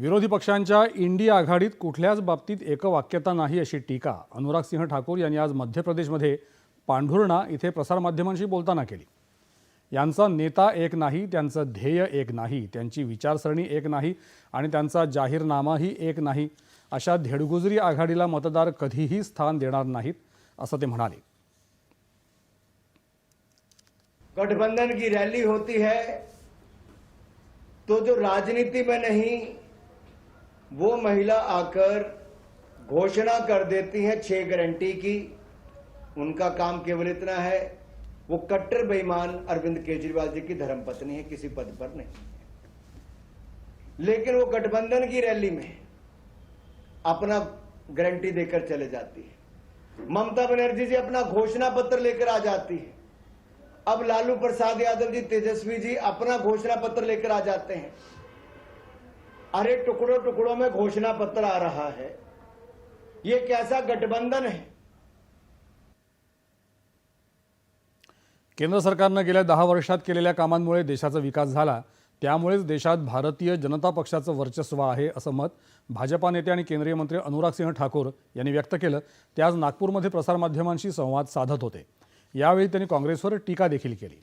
विरोधी पक्षांच्या इंडिया आघाडीत कुठल्याच बाबतीत एकवाक्यता नाही अशी टीका. अनुराग सिंह ठाकूर यांनी आज मध्य प्रदेशमध्ये पांढुर्णा इथे प्रसारमाध्यमांशी बोलताना केली. यांचा नेता एक नाही त्यांचं ध्येय एक नाही त्यांची विचारसरणी एक नाही आणि त्यांचा जाहीरनामाही एक नाही अशा धेडगुजरी आघाडीला मतदार कधीही स्थान देणार नाहीत असं ते म्हणाले. गठबंधन की रैली होती है तो जो राजनीति में नहीं वो महिला आकर घोषणा कर देती है छह गारंटी की। उनका काम केवल इतना है, वो कट्टर बेईमान अरविंद केजरीवाल जी की धर्मपत्नी है, किसी पद पर नहीं लेकिन वो गठबंधन की रैली में अपना गारंटी देकर चले जाती है। ममता बनर्जी जी अपना घोषणा पत्र लेकर आ जाती है। अब लालू प्रसाद यादव जी, तेजस्वी जी अपना घोषणा पत्र लेकर आ जाते हैं। अरे टुकड़ों टुकड़ों में घोषणा पत्र आ रहा है। ये कैसा गठबंधन है? केंद्र सरकारनं गेल्या दहा वर्षात केलेल्या कामांमुळे देशाचा विकास झाला. त्यामुळेच देशात भारतीय जनता पक्षाचं वर्चस्व आहे असं मत भाजपा नेते आणि केंद्रीय मंत्री अनुराग सिंह ठाकूर यांनी व्यक्त केलं. ते आज नागपूरमध्ये प्रसारमाध्यमांशी संवाद साधत होते. यावेळी त्यांनी काँग्रेसवर टीका देखील केली.